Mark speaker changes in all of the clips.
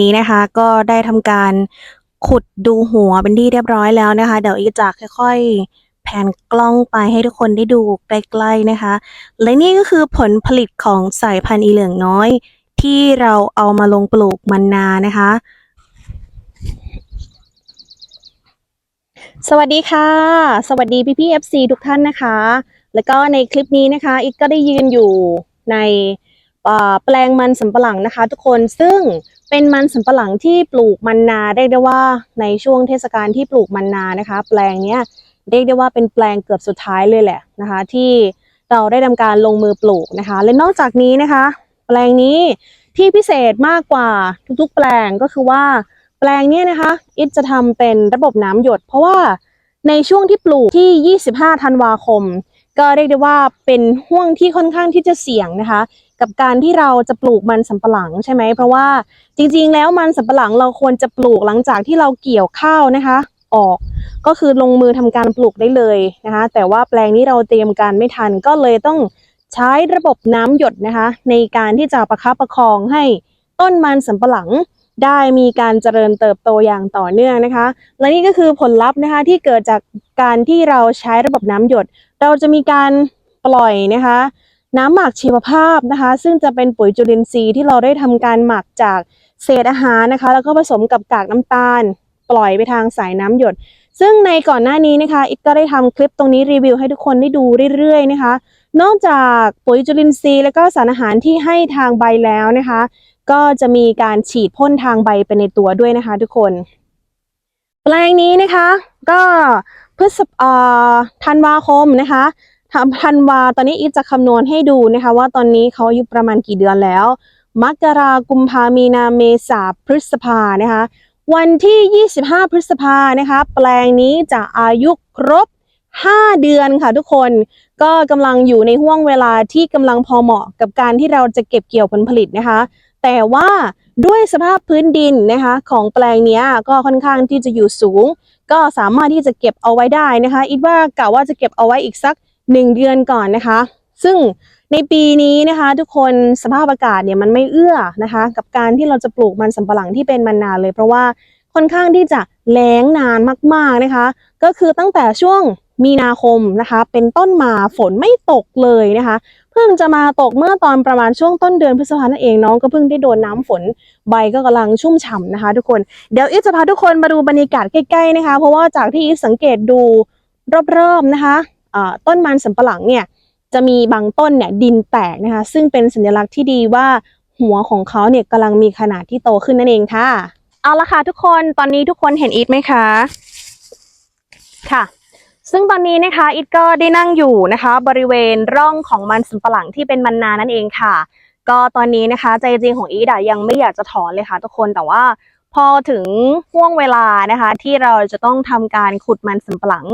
Speaker 1: นี้นะคะก็ได้ทำการขุดดูหัวเป็นที่เรียบร้อยแล้วนะคะ เดี๋ยวอีกจะค่อยๆ แผนกล้องไปให้ทุกคนได้ดูใกล้ๆนะคะ และนี่ก็คือผลผลิตของสายพันธุ์อีเหลืองน้อย ที่เราเอามาลงปลูกมันนานะคะ สวัสดีค่ะ สวัสดีพี่พี่ FC ทุกท่านนะคะ แล้วก็ในคลิปนี้นะคะ อีกก็ได้ยืนอยู่ใน แปลงมันสำปะหลังนะคะ ทุกคนซึ่งเป็นมันสำปะหลังที่ปลูกมันนาได้ได้ว่าในช่วงเทศกาลที่ปลูกมันนานะคะ แปลงเนี้ยเรียกได้ว่าเป็นแปลงเกือบสุดท้ายเลยแหละนะคะ ที่เราได้ทำการลงมือปลูกนะคะ และนอกจากนี้นะคะ แปลงนี้ที่พิเศษมากกว่าทุก ๆ แปลงก็คือว่า แปลงเนี้ยนะคะอิทจะทำเป็นระบบน้ำหยด เพราะว่าในช่วงที่ปลูกที่ 25 ธันวาคม ก็เรียกได้ว่าเป็นห่วงที่ค่อนข้างที่จะเสี่ยงนะคะ กับการที่เราจะปลูกมันสำปะหลังใช่ไหมเพราะว่าจริงๆ แล้วมันสำปะหลังเราควรจะปลูกหลังจากที่เราเกี่ยวข้าวนะคะ ออกก็คือลงมือทำการปลูกได้เลยนะคะ แต่ว่าแปลงนี้เราเตรียมการไม่ทันก็เลยต้องใช้ระบบน้ำหยดนะคะ ในการที่จะประคับประคองให้ต้นมันสำปะหลังได้มีการเจริญเติบโตอย่างต่อเนื่องนะคะ และนี่ก็คือผลลัพธ์นะคะที่เกิดจากการที่เราใช้ระบบน้ำหยด เราจะมีการปล่อยนะคะ น้ำหมักชีวภาพนะคะ ซึ่งจะเป็นปุ๋ยจุลินทรีย์ที่เราได้ทำการหมักจากเศษอาหารนะคะ แล้วก็ผสมกับกากน้ำตาล ปล่อยไปทางสายน้ำหยด ซึ่งในก่อนหน้านี้นะคะอิกก็ได้ทำคลิปตรงนี้รีวิวให้ทุกคนได้ดูเรื่อยๆนะคะ นอกจากปุ๋ยจุลินทรีย์ แล้วก็สารอาหารที่ให้ทางใบแล้วนะคะ ก็จะมีการฉีดพ่นทางใบไปในตัวด้วยนะคะ ทุกคน แปลงนี้นะคะ ก็พฤษภอ่าธันวาคมนะคะ ธันวาตอนนี้อีทจะคำนวณให้ดูนะคะว่าตอนนี้เขาอายุประมาณกี่เดือนแล้ว มกรากุมภามีนาเมษาพฤษภานะคะ วันที่ 25 พฤษภานะคะ แปลงนี้จะอายุครบ 5 เดือนค่ะทุกคนก็กำลังอยู่ในห่วงเวลาที่กำลังพอเหมาะกับการที่เราจะเก็บเกี่ยวผลผลิตนะคะ แต่ว่าด้วยสภาพพื้นดินนะคะ ของแปลงนี้ก็ค่อนข้างที่จะอยู่สูง ก็สามารถที่จะเก็บเอาไว้ได้นะคะอีกว่ากะว่าจะเก็บเอาไว้อีกสัก 1เดือนก่อนนะคะ ซึ่งในปีนี้นะคะ ทุกคนสภาพอากาศเนี่ยมันไม่เอื้อนะคะ กับการที่เราจะปลูกมันสำปะหลังที่เป็นมันนานเลย เพราะว่าค่อนข้างที่จะแล้งนานมากๆนะคะ ก็คือตั้งแต่ช่วงมีนาคมนะคะ เป็นต้นมาฝนไม่ตกเลยนะคะ เพิ่งจะมาตกเมื่อตอนประมาณช่วงต้นเดือนพฤษภานั่นเองน้องก็เพิ่งได้โดนน้ำฝนใบก็กำลังชุ่มฉ่ำนะคะ ทุกคนเดี๋ยวอีทจะพาทุกคนมาดูบรรยากาศใกล้ๆนะคะ เพราะว่าจากที่อีทสังเกตดูรอบๆนะคะ ต้นมันสำปะหลังเนี่ยจะมีบางต้นเนี่ยดินแตกนะคะ ซึ่งเป็นสัญลักษณ์ที่ดีว่าหัวของเขาเนี่ยกำลังมีขนาดที่โตขึ้นนั่นเองค่ะ เอาละค่ะทุกคนตอนนี้ทุกคนเห็นอีทไหมคะค่ะ ซึ่งตอนนี้นะคะอิทก็ได้นั่งอยู่นะคะ บริเวณร่องของมันสำปะหลังที่เป็นมันนานั่นเองค่ะ ก็ตอนนี้นะคะใจจริงของอีทอะยังไม่อยากจะถอนเลยค่ะ ทุกคนแต่ว่าพอถึงห่วงเวลานะคะ ที่เราจะต้องทำการขุดมันสำปะหลัง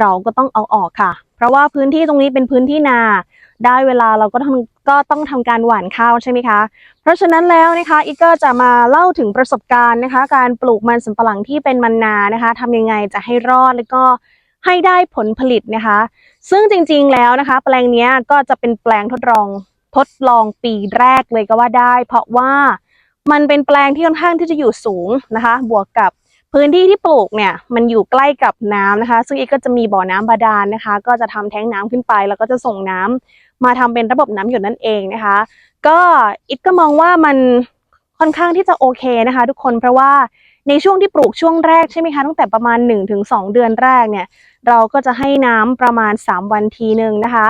Speaker 1: เราก็ต้องเอาออกค่ะ เพราะว่าพื้นที่ตรงนี้เป็นพื้นที่นา ได้เวลาเราก็ทำก็ต้องทำการหว่านข้าวใช่ไหมคะ เพราะฉะนั้นแล้วนะคะอีกก็จะมาเล่าถึงประสบการณ์นะคะ การปลูกมันสำปะหลังที่เป็นมันนานะคะทำยังไงจะให้รอดแล้วก็ให้ได้ผลผลิตนะคะ ซึ่งจริงๆแล้วนะคะ แปลงนี้ก็จะเป็นแปลงทดลองทดลองปีแรกเลยก็ว่าได้ เพราะว่ามันเป็นแปลงที่ค่อนข้างที่จะอยู่สูงนะคะ บวกกับ พื้นที่ที่ปลูกเนี่ยมันอยู่ใกล้กับน้ำนะคะ ซึ่งอีกก็จะมีบ่อน้ำบาดาลนะคะ ก็จะทำแท้งน้ำขึ้นไป แล้วก็จะส่งน้ำมาทำเป็นระบบน้ำหยดนั่นเองนะคะ ก็อิทก็มองว่ามันค่อนข้างที่จะโอเคนะคะ ทุกคนเพราะว่าในช่วงที่ปลูกช่วงแรกใช่ไหมคะตั้งแต่ประมาณ 1-2 เดือนแรกเนี่ย เราก็จะให้น้ำประมาณ 3 วันทีหนึ่งนะคะ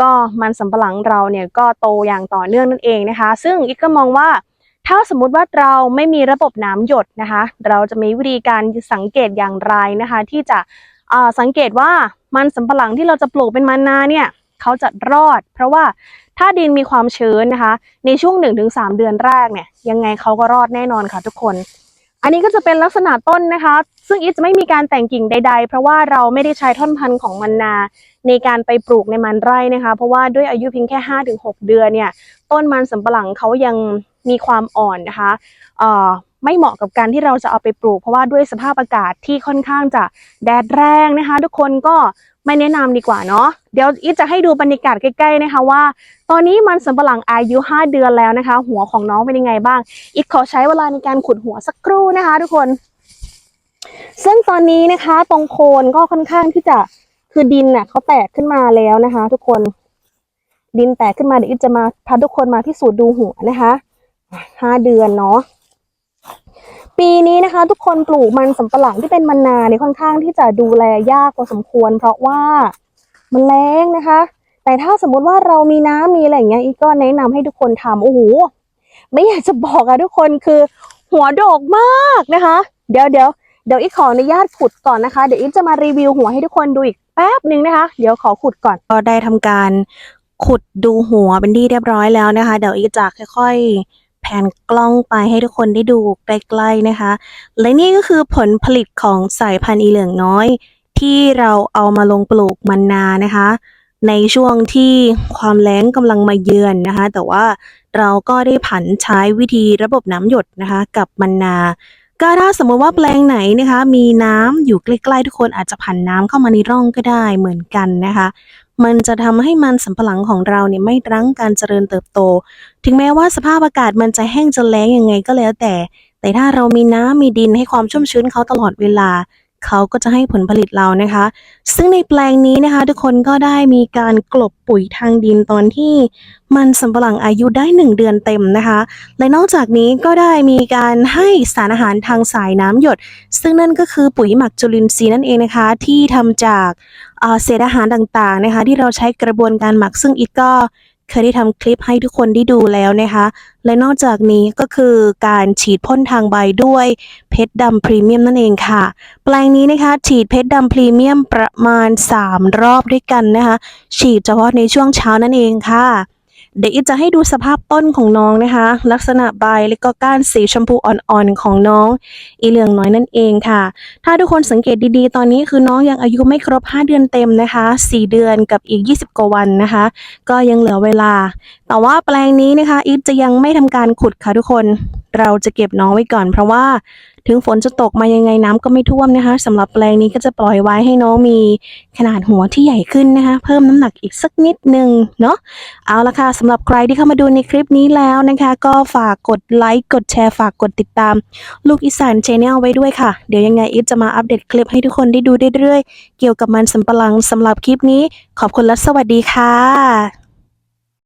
Speaker 1: ก็มันสำปะหลังเราเนี่ยก็โตอย่างต่อเนื่องนั่นเองนะคะ ซึ่งอิทก็มองว่า ถ้าสมมุติว่าเราไม่มีระบบน้ำหยดนะคะ เราจะมีวิธีการสังเกตอย่างไรนะคะ ที่จะสังเกตว่ามันสำปะหลังที่เราจะปลูกเป็นมันนาเนี่ยเขาจะรอด เพราะว่าถ้าดินมีความชื้นนะคะ ในช่วง 1-3 เดือนแรกเนี่ยยังไงเขาก็รอดแน่นอนค่ะทุกคน อันนี้ก็จะเป็นลักษณะต้นนะคะ ซึ่งอีทจะไม่มีการแต่งกิ่งใด ๆ เพราะว่าเราไม่ได้ใช้ท่อนพันธุ์ของมันนาในการไปปลูกในมันไร่นะคะ เพราะว่าด้วยอายุเพียงแค่ 5-6 เดือนเนี่ยต้นมันสำปะหลังเขายัง มีความอ่อนนะคะเอ่อไม่เหมาะกับการที่เราจะเอาไปปลูก เพราะว่าด้วยสภาพอากาศที่ค่อนข้างจะแดดแรงนะคะ ทุกคนก็ไม่แนะนำดีกว่าเนาะเดี๋ยวอีทจะให้ดูบรรยากาศใกล้ๆนะคะว่า ตอนนี้มันสำปะหลังอายุ 5 เดือนแล้วนะคะ หัวของน้องเป็นยังไงบ้าง อีทขอใช้เวลาในการขุดหัวสักครู่นะคะ ทุกคน ซึ่งตอนนี้นะคะ ตรงโคนก็ค่อนข้างที่จะคือดินน่ะเขาแตกขึ้นมาแล้วนะคะ ทุกคน ดินแตกขึ้นมาเดี๋ยวอีทจะมาพาทุกคนมาพิสูจน์ดูหัวนะคะ ห้าเดือนเนาะปีนี้นะคะ ทุกคนปลูกมันสำปะหลังที่เป็นมันนาเนี่ยค่อนข้างที่จะดูแลยากพอสมควร เพราะว่ามันแรงนะคะ แต่ถ้าสมมติว่าเรามีน้ำมีอะไรอย่างเงี้ยอีกก็แนะนำให้ทุกคนทำโอ้โหไม่อยากจะบอกอะทุกคนคือ หัวโดกมากนะคะ เดี๋ยวเดี๋ยวเดี๋ยวอีกขออนุญาตขุดก่อนนะคะ เดี๋ยวอีกจะมารีวิวหัวให้ทุกคนดูอีกแป๊บหนึ่งนะคะ เดี๋ยวขอขุดก่อนก็ได้ทำการขุดดูหัวเป็นที่เรียบร้อยแล้วนะคะ เดี๋ยวอีกจะค่อยๆ แผนกล้องไปให้ทุกคนได้ดูใกล้ๆนะคะ และนี่ก็คือผลผลิตของสายพันธุ์อีเหลืองน้อย ที่เราเอามาลงปลูกมันนานะคะ ในช่วงที่ความแล้งกำลังมาเยือนนะคะ แต่ว่าเราก็ได้ผันใช้วิธีระบบน้ำหยดนะคะ กับมันนาก็ถ้าสมมติว่าแปลงไหนนะคะ มีน้ำอยู่ใกล้ๆทุกคนอาจจะผันน้ำเข้ามาในร่องก็ได้เหมือนกันนะคะ มันจะทำให้มันสำปะหลังของเราเนี่ยไม่รั้งการเจริญเติบโต ถึงแม้ว่าสภาพอากาศมันจะแห้งจะแล้งยังไงก็แล้วแต่ แต่ถ้าเรามีน้ำมีดินให้ความชุ่มชื้นเขาตลอดเวลา เขาก็จะให้ผลผลิตเรานะคะ ซึ่งในแปลงนี้นะคะ ทุกคนก็ได้มีการกลบปุ๋ยทางดินตอนที่มันสำปะหลังอายุได้ 1 เดือนเต็มนะคะ และนอกจากนี้ก็ได้มีการให้สารอาหารทางสายน้ำหยด ซึ่งนั่นก็คือปุ๋ยหมักจุลินทรีย์นั่นเองนะคะ ที่ทำจากเอ่อเศษอาหารต่างๆนะคะ ที่เราใช้กระบวนการหมักซึ่งอีกก็ เคยได้ทำคลิปให้ทุกคนได้ดูแล้วนะคะ และนอกจากนี้ก็คือการฉีดพ่นทางใบด้วยเพชรดำพรีเมียมนั่นเองค่ะ แปลงนี้นะคะฉีดเพชรดำพรีเมียมประมาณ 3 รอบด้วยกันนะคะ ฉีดเฉพาะในช่วงเช้านั่นเองค่ะ เดี๋ยวอีจะให้ดูสภาพต้นของน้องนะคะ ลักษณะใบและก็ก้านสีชมพูอ่อนๆของน้อง อีเหลืองน้อยนั่นเองค่ะ ถ้าทุกคนสังเกตดีๆ ตอนนี้คือน้องยังอายุไม่ครบ 5 เดือนเต็มนะคะ 4 เดือนกับอีก 20 กว่าวันนะคะ ก็ยังเหลือเวลา แต่ว่าแปลงนี้นะคะอีจะยังไม่ทำการขุดค่ะทุกคน เราจะเก็บน้องไว้ก่อน เพราะว่าถึงฝนจะตกมายังไงน้ำก็ไม่ท่วมนะคะสำหรับแปลงนี้ก็จะปล่อยไว้ให้น้องมีขนาดหัวที่ใหญ่ขึ้นนะคะ เพิ่มน้ำหนักอีกสักนิดนึงเนาะเอาละค่ะสำหรับใครที่เข้ามาดูในคลิปนี้แล้วนะคะ ก็ฝากกดไลค์กดแชร์ฝากกดติดตาม ลูกอีสานชแนลไว้ด้วยค่ะ เดี๋ยวยังไงอีฟจะมาอัปเดตคลิปให้ทุกคนได้ดูเรื่อยๆเกี่ยวกับมันสำปะหลังสำหรับคลิปนี้ ขอบคุณและสวัสดีค่ะ